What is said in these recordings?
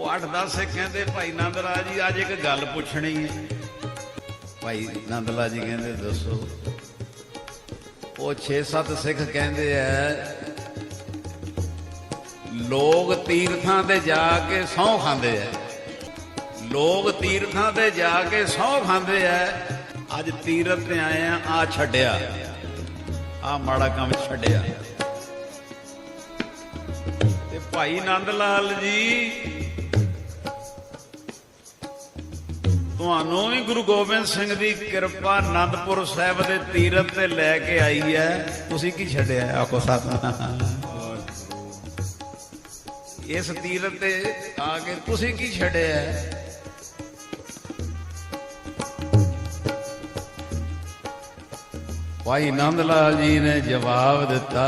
ਉਹ 8-10 ਸਿੱਖ ਕਹਿੰਦੇ, ਭਾਈ ਨੰਦਲਾ ਜੀ, ਅੱਜ ਇੱਕ ਗੱਲ ਪੁੱਛਣੀ ਹੈ। ਭਾਈ ਨੰਦਲਾ ਜੀ ਕਹਿੰਦੇ, ਦੱਸੋ। ਉਹ 6-7 ਸਿੱਖ ਕਹਿੰਦੇ ਐ ਲੋਕ ਤੀਰਥਾਂ ਤੇ ਜਾ ਕੇ ਸਹੁੰ ਖਾਂਦੇ ਐ ਲੋਕ ਤੀਰਥਾਂ ਤੇ ਜਾ ਕੇ ਸਹੁੰ ਖਾਂਦੇ ਐ ਅੱਜ ਤੀਰਥ ਤੇ ਆਏ ਆ ਆ ਛੱਡਿਆ। ਆ ਮਾੜਾ ਕੰਮ ਛੱਡਿਆ। ਤੇ ਭਾਈ ਨੰਦ ਲਾਲ ਜੀ ਤੁਹਾਨੂੰ ਵੀ ਗੁਰੂ ਗੋਬਿੰਦ ਸਿੰਘ ਦੀ ਕਿਰਪਾ ਆਨੰਦਪੁਰ ਸਾਹਿਬ ਦੇ ਤੀਰਥ ਤੇ ਲੈ ਕੇ ਆਈ ਹੈ। ਤੁਸੀਂ ਕੀ ਛੱਡਿਆ ਆਖੋ ਸਤਨਾਮ ਇਸ ਤੀਰਥ ਤੇ ਆ ਕੇ ਤੁਸੀਂ ਕੀ ਛੱਡਿਆ? ਭਾਈ ਨੰਦ ਲਾਲ ਜੀ ਨੇ ਜਵਾਬ ਦਿੱਤਾ।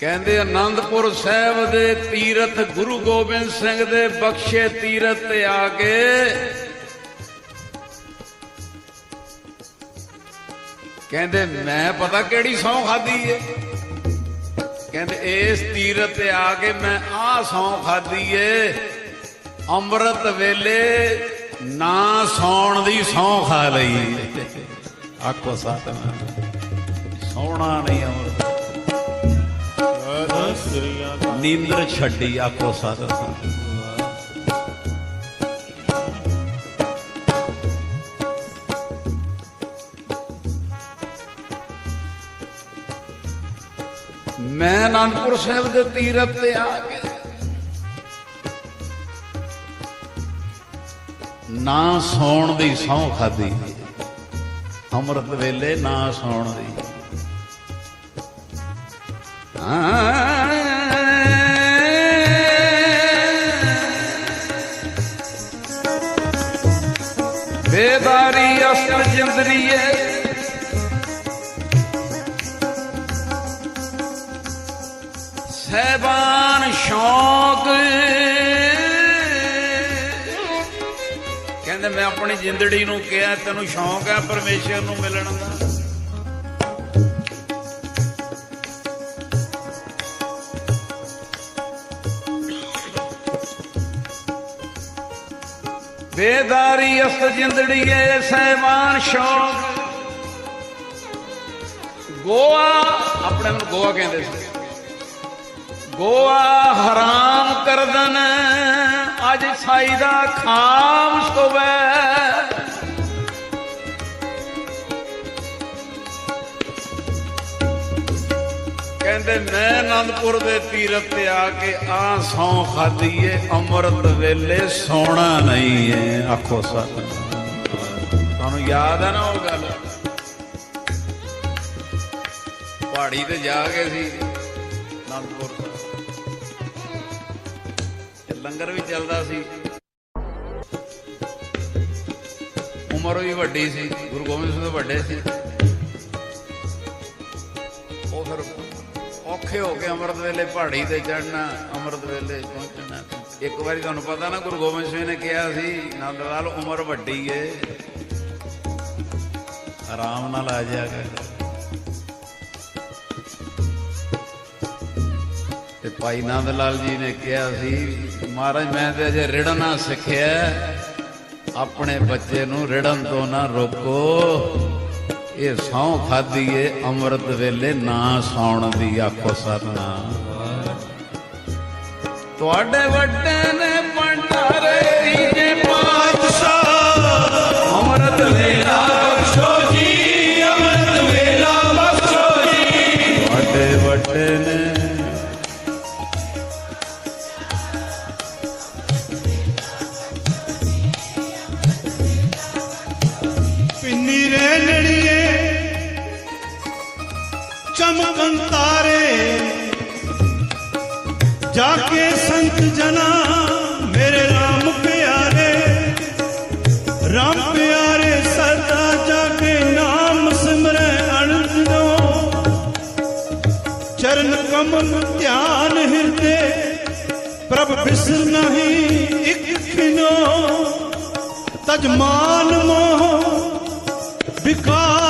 ਕਹਿੰਦੇ ਆਨੰਦਪੁਰ ਸਾਹਿਬ ਦੇ ਤੀਰਥ ਗੁਰੂ ਗੋਬਿੰਦ ਸਿੰਘ ਦੇ ਬਖਸ਼ੇ ਤੀਰਥ ਤੇ ਆ ਕੇ ਕਹਿੰਦੇ, ਮੈਂ ਪਤਾ ਕਿਹੜੀ ਸੌਂ ਖਾਦੀ ਏ? ਕਹਿੰਦੇ, ਇਸ ਤੀਰਥ ਤੇ ਆ ਕੇ ਮੈਂ ਆਹ ਸੌਂ ਖਾਦੀ ਏ। ਅੰਮ੍ਰਿਤ ਵੇਲੇ ਨਾ ਸੌਣ ਦੀ ਸੌਂ ਖਾ ਲਈ। ਆਖੋ ਸਤਨਾਮ ਸੌਣਾ ਨਹੀਂ ਅੰਮ੍ਰਿਤ। ਨੀਂਦਰ ਛੱਡੀ, ਆਖੋ ਸਤਨਾਮ ਮੈਂ ਅਨੰਦਪੁਰ ਸਾਹਿਬ ਦੇ ਤੀਰਥ ਤੇ ਆ ਕੇ ਨਾ ਸੌਣ ਦੀ ਸਹੁੰ ਖਾਦੀ ਅੰਮ੍ਰਿਤ ਵੇਲੇ ਨਾ ਸੌਣ ਦੀ। ਬੇਦਾਰੀ ਅਸਲ ਜਿੰਦਰੀਏ ਸਹਿਬਾਨ ਸ਼ੌਕ। ਕਹਿੰਦੇ, ਮੈਂ ਆਪਣੀ ਜਿੰਦੜੀ ਨੂੰ ਕਿਹਾ, ਤੈਨੂੰ ਸ਼ੌਕ ਹੈ ਪਰਮੇਸ਼ਰ ਨੂੰ ਮਿਲਣ ਦਾ। ਬੇਦਾਰੀ ਅਸਤ ਜਿੰਦੜੀਏ, ਸਹਿਬਾਨ ਸ਼ੌਕ। ਗੋਆ, ਆਪਣੇ ਨੂੰ ਗੋਆ ਕਹਿੰਦੇ ਸੀ। ਗੋਆ ਹਰਾਮ ਕਰਦਨ, ਅੱਜ ਸਾਈ ਦਾ ਖਾਮ ਸੋਵੇ ਕਹਿੰਦੇ, ਮੈਂ ਆਨੰਦਪੁਰ ਦੇ ਤੀਰਥ ਤੇ ਆ ਕੇ ਆ ਸੌ ਖਾਦੀਏ ਅੰਮ੍ਰਿਤ ਵੇਲੇ ਸੌਣਾ ਨਹੀਂ ਏ। ਆਖੋ ਸਤ ਤੁਹਾਨੂੰ ਯਾਦ ਹੈ ਨਾ ਉਹ ਗੱਲ? ਪਹਾੜੀ ਤੇ ਜਾ ਕੇ ਸੀ ਆਨੰਦਪੁਰ ਤੇ। ਲੰਗਰ ਵੀ ਚੱਲਦਾ ਸੀ। ਉਮਰ ਵੀ ਵੱਡੀ ਸੀ, ਗੁਰੂ ਗੋਬਿੰਦ ਸਿੰਘ ਤੋਂ ਵੱਡੇ ਸੀ। ਉਹ ਫਿਰ ਔਖੇ ਹੋ ਕੇ ਅੰਮ੍ਰਿਤ ਵੇਲੇ ਪਹਾੜੀ ਤੇ ਚੜਨਾ ਅੰਮ੍ਰਿਤ ਵੇਲੇ ਪਹੁੰਚਣਾ। ਇੱਕ ਵਾਰੀ ਤੁਹਾਨੂੰ ਪਤਾ ਨਾ, ਗੁਰੂ ਗੋਬਿੰਦ ਸਿੰਘ ਨੇ ਕਿਹਾ ਸੀ ਨੰਦ ਲਾਲ ਉਮਰ ਵੱਡੀ ਏ। ਆਰਾਮ ਨਾਲ ਆ ਜਾ ਕਰ। ਤੇ ਭਾਈ ਨੰਦ ਲਾਲ ਜੀ ਨੇ ਕਿਹਾ ਸੀ, ਮਹਾਰਾਜ, ਮੈਂ ਤੇ ਅਜੇ ਰਿੜਨਾ ਸਿੱਖਿਆ। ਆਪਣੇ ਬੱਚੇ ਨੂੰ ਰਿੜਨ ਤੋਂ ਨਾ ਰੋਕੋ। ਇਹ ਸੌ ਖਾਦੀ ਅੰਮ੍ਰਿਤ ਵੇਲੇ ਨਾ ਸੌਣ ਦੀ ਆਖੋ ਸਤਨਾਮ ਤੁਹਾਡੇ ਵੱਡੇ ਪ੍ਰਭ ਬਿਸਰ ਨਹੀਂ ਇੱਕ ਖਿਨੋ ਤਜਮਾਨ ਮੋਹ ਵਿਕਾਰ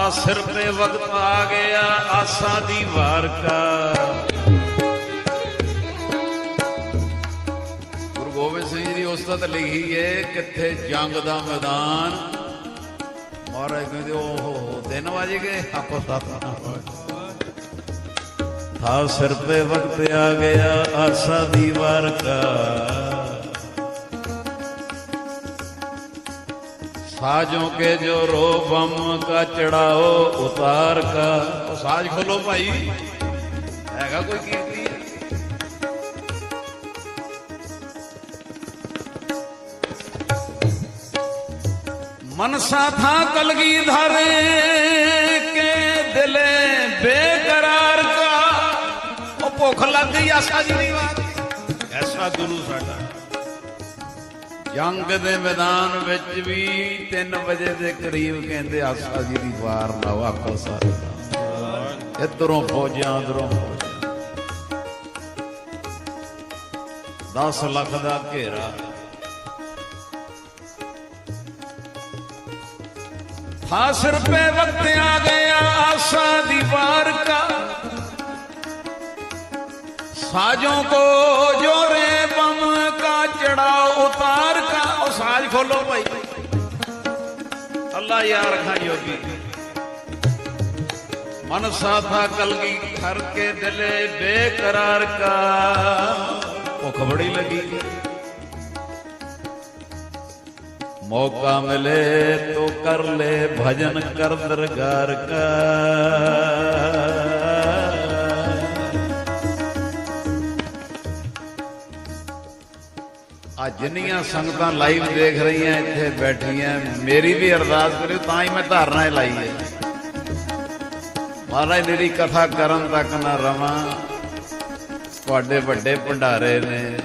ਹਾਂ ਸਿਰ ਤੇ ਵਕਤ ਆ ਗਿਆ, ਆਸਾਂ ਦੀ ਵਾਰ ਗੁਰੂ ਗੋਬਿੰਦ ਸਿੰਘ ਜੀ ਦੀ ਉਸਤਤ ਲਿਖੀ ਏ, ਕਿੱਥੇ ਜੰਗ ਦਾ ਮੈਦਾਨ। ਮਹਾਰਾਜ ਕਹਿੰਦੇ, ਓਹ, ਦਿਨ ਵਜ ਗਏ। ਆਪੋ ਸਤ ਆ ਸਿਰ ਤੇ ਵਕਤ ਆ ਗਿਆ, ਆਸਾ ਦੀ ਵਾਰਕਾ। ਸਾਜੋਂ ਕੇ ਜੋ ਰੋਬਮ ਕਾ ਚੜਾਓ ਉਤਾਰ ਕਾ। ਸਾਜ ਖੋਲੋ ਭਾਈ। ਹੈਗਾ ਕੋਈ ਕੀਰਤੀ? ਮਨਸਾ ਥਾ ਕਲਗੀ ਧਾਰੇ ਕੇ ਦਿਲੇ ਬੇਕਰਾਰ ਕਾ। ਉਹ ਭੁੱਖ ਲੱਗ ਗਈ ਆਸਾ ਜੀ ਦੀ ਵਾਰ ਐਸਾ ਗੁਰੂ ਸਾਡਾ। ਜੰਗ ਦੇ ਮੈਦਾਨ ਵਿੱਚ ਵੀ 3 ਵਜੇ ਦੇ ਕਰੀਬ ਕਹਿੰਦੇ ਆਸਾ ਜੀ ਦੀ ਵਾਰ ਲਾਓ ਆਖੋ ਸਾਰੇ ਇਧਰੋਂ ਫੌਜਾਂ ਉਧਰੋਂ 10 ਲੱਖ ਦਾ ਘੇਰਾ। ਹਾਸਰ ਪੇ ਵਕਤ ਆ ਗਿਆ ਆਸਾ ਦੀ ਵਾਰ ਕਾ ਸਾਜੋਂ ਕੋ ਜੋਰੇ ਬਮ खोलो भाई। अल्लाह यार खा योगी मन सा था कल की के दिले बेकरार का। वो खबड़ी लगी। मौका मिले तो कर ले भजन कर दरगार का। ਆ ਜਿੰਨੀਆਂ ਸੰਗਤਾਂ ਲਾਈਵ ਦੇਖ ਰਹੀਆਂ, ਇੱਥੇ ਬੈਠੀਆਂ, ਮੇਰੀ ਵੀ ਅਰਦਾਸ ਕਰਿਓ, ਤਾਂ ਹੀ ਮੈਂ ਧਾਰਨਾ ਲਾਈ ਹੈ। ਮਹਾਰਾਜ, ਮੇਰੀ ਕਥਾ ਕਰਨ ਤੱਕ ਨਾ ਰਵਾਂ। ਤੁਹਾਡੇ ਵੱਡੇ ਭੰਡਾਰੇ ਨੇ।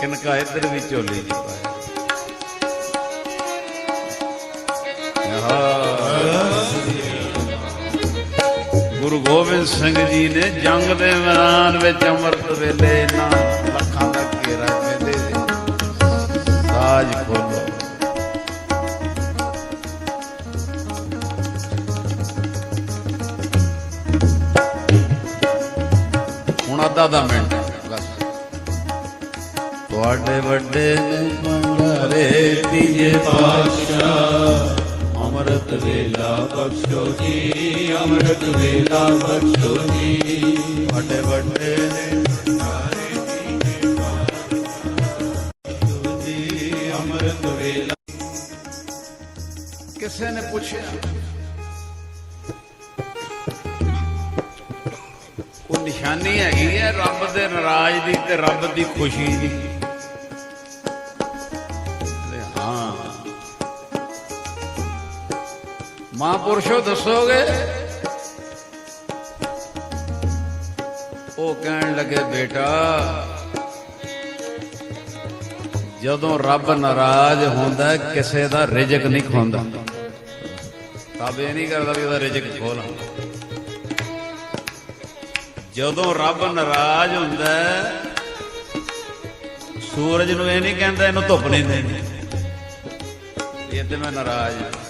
ਕਿਨਕਾ ਇੱਧਰ ਵੀ ਝੋਲੀ ਜੀ ਗੁਰੂ ਗੋਬਿੰਦ ਸਿੰਘ ਜੀ ਨੇ ਜੰਗ ਦੇ ਮੈਦਾਨ ਵਿੱਚ ਅੰਮ੍ਰਿਤ ਵੇਲੇ ਨਾ ਲੱਖਾਂ ਦਾ ਘੇਰਾ ਕਹਿੰਦੇ ਸਾਜ ਖੋਲੋ ਹੁਣ ਅੱਧਾ ਦਾ ਮਿੰਟ ਬਸ। ਤੁਹਾਡੇ ਵੱਡੇ ਨੇ ਮੰਗਾਰੇ ਤੀਜੇ ਪਾਤਸ਼ਾਹ। ਅੰਮ੍ਰਿਤ ਵੇਲਾ ਬਖਸ਼ੋ ਜੀ, ਅੰਮ੍ਰਿਤ ਵੇਲਾ ਬਖਸ਼ੋ ਜੀ। ਵੱਡੇ ਵੱਡੇ ਨੇ ਅੰਮ੍ਰਿਤ ਵੇਲਾ। ਕਿਸੇ ਨੇ ਪੁੱਛਿਆ? ਉਹ ਨਿਸ਼ਾਨੀ ਹੈਗੀ ਹੈ ਰੱਬ ਦੇ ਨਾਰਾਜ਼ ਦੀ ਤੇ ਰੱਬ ਦੀ ਖੁਸ਼ੀ ਦੀ? ਮਹਾਂਪੁਰਸ਼ੋ ਦੱਸੋਗੇ? ਉਹ ਕਹਿਣ ਲੱਗੇ, ਬੇਟਾ, ਜਦੋਂ ਰੱਬ ਨਾਰਾਜ਼ ਹੁੰਦਾ, ਕਿਸੇ ਦਾ ਰਿਜ਼ਕ ਨਹੀਂ ਖੋਂਦਾ। ਰੱਬ ਇਹ ਨਹੀਂ ਕਰਦਾ ਵੀ ਉਹਦਾ ਰਿਜ਼ਕ ਖੋਲਾਂ। ਜਦੋਂ ਰੱਬ ਨਾਰਾਜ਼ ਹੁੰਦਾ, ਸੂਰਜ ਨੂੰ ਇਹ ਨਹੀਂ ਕਹਿੰਦਾ, ਇਹਨੂੰ ਧੁੱਪ ਨਹੀਂ ਦੇਣੀ ਇਹ ਤੇ ਮੈਂ ਨਾਰਾਜ਼ ਹਾਂ।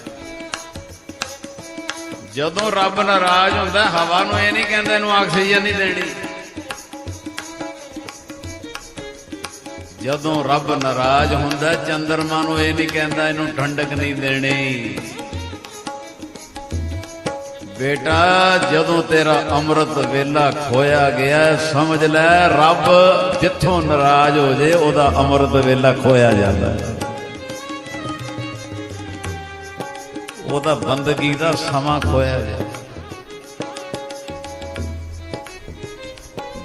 ਜਦੋਂ ਰੱਬ ਨਾਰਾਜ਼ ਹੁੰਦਾ, ਹਵਾ ਨੂੰ ਇਹ ਨਹੀਂ ਕਹਿੰਦਾ ਇਹਨੂੰ ਆਕਸੀਜਨ ਨਹੀਂ ਦੇਣੀ ਜਦੋਂ ਰੱਬ ਨਾਰਾਜ਼ ਹੁੰਦਾ, ਚੰਦਰਮਾ ਨੂੰ ਇਹ ਨਹੀਂ ਕਹਿੰਦਾ ਇਹਨੂੰ ਠੰਡਕ ਨਹੀਂ ਦੇਣੀ ਬੇਟਾ, ਜਦੋਂ ਤੇਰਾ ਅੰਮ੍ਰਿਤ ਵੇਲਾ ਖੋਇਆ ਗਿਆ, ਸਮਝ ਲੈ, ਰੱਬ ਜਿੱਥੋਂ ਨਾਰਾਜ਼ ਹੋ ਜੇ, ਉਹਦਾ ਅੰਮ੍ਰਿਤ ਵੇਲਾ ਖੋਇਆ ਜਾਂਦਾ ਹੈ। ਉਹਦਾ ਬੰਦਗੀ ਦਾ ਸਮਾਂ ਖੋਇਆ ਗਿਆ।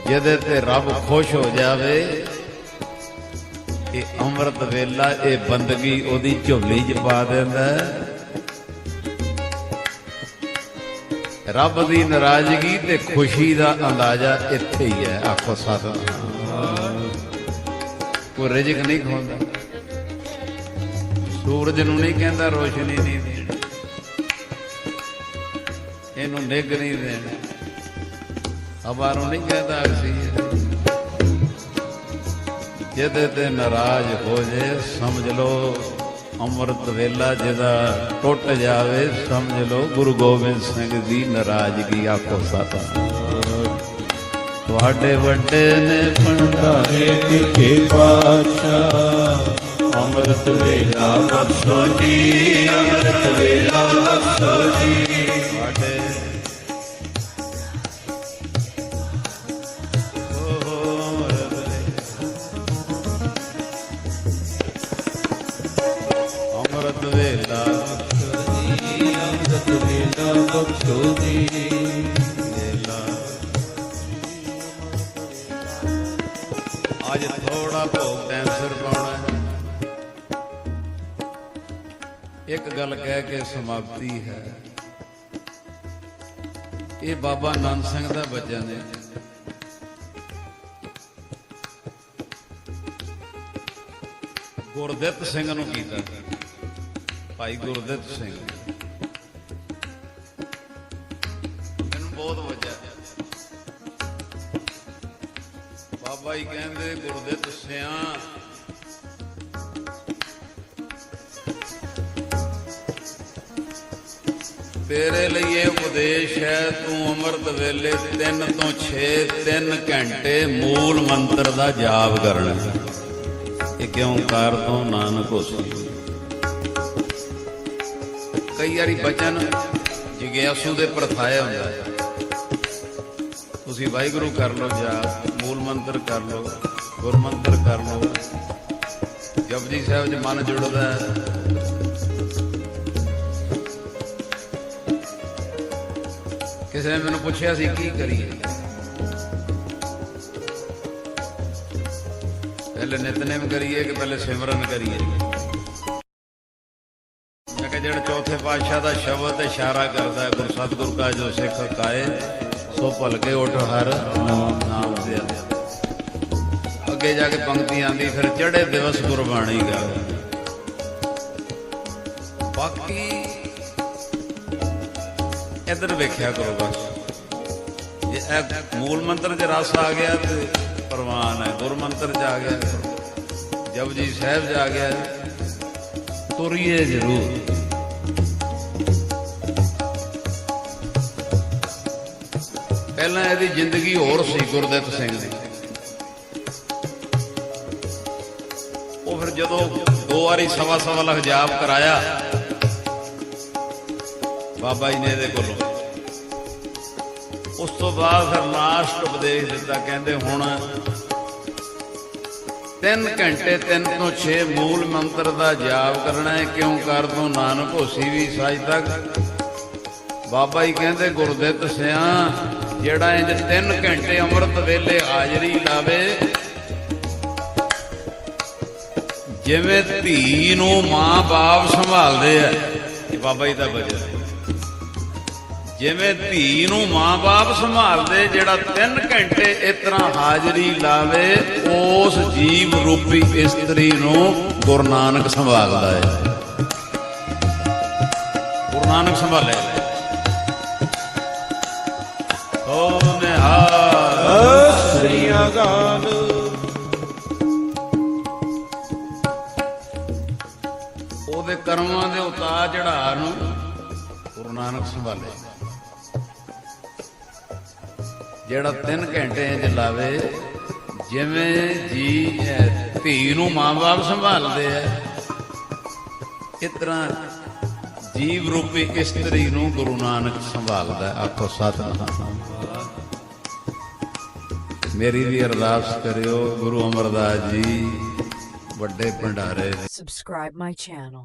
ਜਿਹਦੇ ਤੇ ਰੱਬ ਖੁਸ਼ ਹੋ ਜਾਵੇ, ਇਹ ਅੰਮ੍ਰਿਤ ਵੇਲਾ, ਇਹ ਬੰਦਗੀ ਉਹਦੀ ਝੋਲੀ 'ਚ ਪਾ ਦਿੰਦਾ ਰੱਬ ਦੀ ਨਾਰਾਜ਼ਗੀ ਤੇ ਖੁਸ਼ੀ ਦਾ ਅੰਦਾਜ਼ਾ ਇੱਥੇ ਹੀ ਹੈ, ਆਖੋ ਸਾਧੂ ਕੋਈ ਰਿਜਕ ਨਹੀਂ ਖੋਂਦਾ। ਸੂਰਜ ਨੂੰ ਨਹੀਂ ਕਹਿੰਦਾ ਰੋਸ਼ਨੀ ਨਹੀਂ ਇਹਨੂੰ ਨਿੱਘ ਨਹੀਂ ਦੇਣਾ। ਹਵਾ ਨਹੀਂ ਕਹਿੰਦਾ ਸੀ। ਜਿਹਦੇ ਤੇ ਨਾਰਾਜ਼ ਹੋ ਜੇ, ਸਮਝ ਲਓ, ਅੰਮ੍ਰਿਤ ਵੇਲਾ ਜਿਹਦਾ ਟੁੱਟ ਜਾਵੇ, ਸਮਝ ਲਓ, ਗੁਰੂ ਗੋਬਿੰਦ ਸਿੰਘ ਦੀ ਨਾਰਾਜ਼ਗੀ ਆਖੋ ਸਾਤਾ। ਤੁਹਾਡੇ ਵੱਡੇ ਨੇ ਭੰਡਾਰੇ ਏ ਪਾਤਸ਼ਾਹ ਅੰਮ੍ਰਿਤ ਵੇਲਾ ਬਖਸ਼ੋ ਜੀ, ਅੰਮ੍ਰਿਤ ਵੇਲਾ ਬਖਸ਼ੋ ਜੀ। ਵੇਲਾ ਅੱਜ ਥੋੜਾ ਭੋਗ ਟਾਈਮ ਸਿਰ ਪਾਉਣਾ ਇੱਕ ਗੱਲ ਕਹਿ ਕੇ ਸਮਾਪਤੀ ਹੈ। ਇਹ ਬਾਬਾ ਨੰਦ ਸਿੰਘ ਦਾ ਬਚਨ ਨੇ ਗੁਰਦਿੱਤ ਸਿੰਘ ਨੂੰ ਕੀਤਾ। ਭਾਈ ਗੁਰਦਿੱਤ ਸਿੰਘ। ਬਹੁਤ ਵਜਿਆ। ਬਾਬਾ ਜੀ ਕਹਿੰਦੇ ਗੁਰਦਿੱਤ ਸਿਆਂ ਤੇਰੇ ਲਈ ਇਹ ਉਪਦੇਸ਼ ਹੈ, ਤੂੰ ਅੰਮ੍ਰਿਤ ਵੇਲੇ 3 ਤੋਂ 6 3 ਘੰਟੇ ਮੂਲ ਮੰਤਰ ਦਾ ਜਾਪ ਕਰਨਾ। ਹੈ। ਇਹ ਕਿਉਂ ਕਾਰ ਤੋਂ ਨਾਨਕ ਹੋਸੀ? ਕਈ ਵਾਰੀ ਬਚਨ ਜਿਗਿਆਸੂ ਦੇ ਪ੍ਰਥਾਏ ਹੁੰਦਾ। ਹੈ ਤੁਸੀਂ ਵਾਹਿਗੁਰੂ ਕਰ ਲਓ ਜਾਂ ਮੂਲ ਮੰਤਰ ਕਰ ਲਓ, ਗੁਰ ਮੰਤਰ ਕਰ ਲਓ। ਜਪਜੀ ਸਾਹਿਬ ਚ ਮਨ ਜੁੜਦਾ ਹੈ। ਕਿਸੇ ਨੇ ਮੈਨੂੰ ਪੁੱਛਿਆ ਸੀ, ਕੀ ਕਰੀਏ? ਪਹਿਲੇ ਨਿਤਨੇਮ ਕਰੀਏ ਕਿ ਪਹਿਲੇ ਸਿਮਰਨ ਕਰੀਏ? ਮੈਂ ਕਿਹਾ ਜਿਹੜਾ ਚੌਥੇ ਪਾਤਸ਼ਾਹ ਦਾ ਸ਼ਬਦ ਇਸ਼ਾਰਾ ਕਰਦਾ ਹੈ, ਗੁਰ ਸਤਿਗੁਰ ਕਾ ਜੋ ਸਿੱਖ ਕਾਏ ਸੋ ਭਲਕੇ ਉਠ ਹਰ ਨਾਮ ਦੇ ਅੱਗੇ ਜਾ ਕੇ ਪੰਕਤੀ ਆਂਦੀ ਫਿਰ ਚੜੇ ਦਿਵਸ ਗੁਰਬਾਣੀ ਗਾ ਬਾਕੀ ਇੱਧਰ ਵੇਖਿਆ ਕਰੋ ਬਸ। ਜੇ ਇਹ ਮੂਲ ਮੰਤਰ 'ਚ ਰਸ ਆ ਗਿਆ ਤੇ ਪ੍ਰਵਾਨ ਹੈ। ਗੁਰ ਮੰਤਰ 'ਚ ਆ ਗਿਆ। ਜਪਜੀ ਸਾਹਿਬ 'ਚ ਆ ਗਿਆ। ਤੁਰੀਏ ਜ਼ਰੂਰ। ਪਹਿਲਾਂ ਇਹਦੀ ਜ਼ਿੰਦਗੀ ਹੋਰ ਸੀ ਗੁਰਦਿੱਤ ਸਿੰਘ ਦੀ। ਉਹ ਫਿਰ ਜਦੋਂ ਦੋ ਵਾਰੀ ਸਵਾ ਸਵਾ ਲੱਖ ਜਾਪ ਕਰਾਇਆ, ਬਾਬਾ ਜੀ ਨੇ ਇਹਦੇ ਕੋਲੋਂ। ਉਸ ਤੋਂ ਬਾਅਦ ਫਿਰ ਲਾਸਟ ਉਪਦੇਸ਼ ਦਿੱਤਾ, ਕਹਿੰਦੇ ਹੁਣ 3 ਘੰਟੇ 3 ਤੋਂ 6 ਮੂਲ ਮੰਤਰ ਦਾ ਜਾਪ ਕਰਨਾ ਹੈ, ਕਿਉਂ ਕਰ ਤੋਂ ਨਾਨਕ ਹੋਸੀ ਵੀ ਸਾਜ ਤੱਕ? ਬਾਬਾ ਜੀ ਕਹਿੰਦੇ, ਗੁਰਦਿੱਤ ਸਿਆਂ ਜਿਹੜਾ ਇੰਜ 3 ਘੰਟੇ ਅੰਮ੍ਰਿਤ ਵੇਲੇ ਹਾਜ਼ਰੀ ਲਾਵੇ, ਜਿਵੇਂ ਧੀ ਨੂੰ ਮਾਂ-ਬਾਪ ਸੰਭਾਲਦੇ ਆ ਇਹ ਬਾਬਾ ਜੀ ਦਾ ਬਚਨ ਜਿਵੇਂ ਧੀ ਨੂੰ ਮਾਂ-ਬਾਪ ਸੰਭਾਲਦੇ, ਜਿਹੜਾ 3 ਘੰਟੇ ਇਸ ਤਰ੍ਹਾਂ ਹਾਜ਼ਰੀ ਲਾਵੇ, ਉਸ ਜੀਵ ਰੂਪੀ ਇਸਤਰੀ ਨੂੰ ਗੁਰੂ ਨਾਨਕ ਸੰਭਾਲਦਾ ਹੈ। ਗੁਰੂ ਨਾਨਕ ਸੰਭਾਲੇ। ਸ੍ਰੀ ਉਹਦੇ ਕਰਮਾਂ ਦੇ ਉਤਾਰ ਚੜਾਅ ਨੂੰ ਗੁਰੂ ਨਾਨਕ ਸੰਭਾਲੇ। ਜਿਹੜਾ 3 ਘੰਟੇ ਇੰਜ ਲਾਵੇ, ਜਿਵੇਂ ਜੀ ਧੀ ਨੂੰ ਮਾਂ-ਬਾਪ ਸੰਭਾਲਦੇ ਆ। ਇਸ ਤਰ੍ਹਾਂ ਜੀਵ ਰੂਪੀ ਇਸਤਰੀ ਨੂੰ ਗੁਰੂ ਨਾਨਕ ਸੰਭਾਲਦਾ, ਆਖੋ ਸਤਿਨਾਮ। ਮੇਰੀ ਵੀ ਅਰਦਾਸ ਕਰਿਓ ਗੁਰੂ ਅਮਰਦਾਸ ਜੀ ਵੱਡੇ ਭੰਡਾਰੇ Subscribe my channel.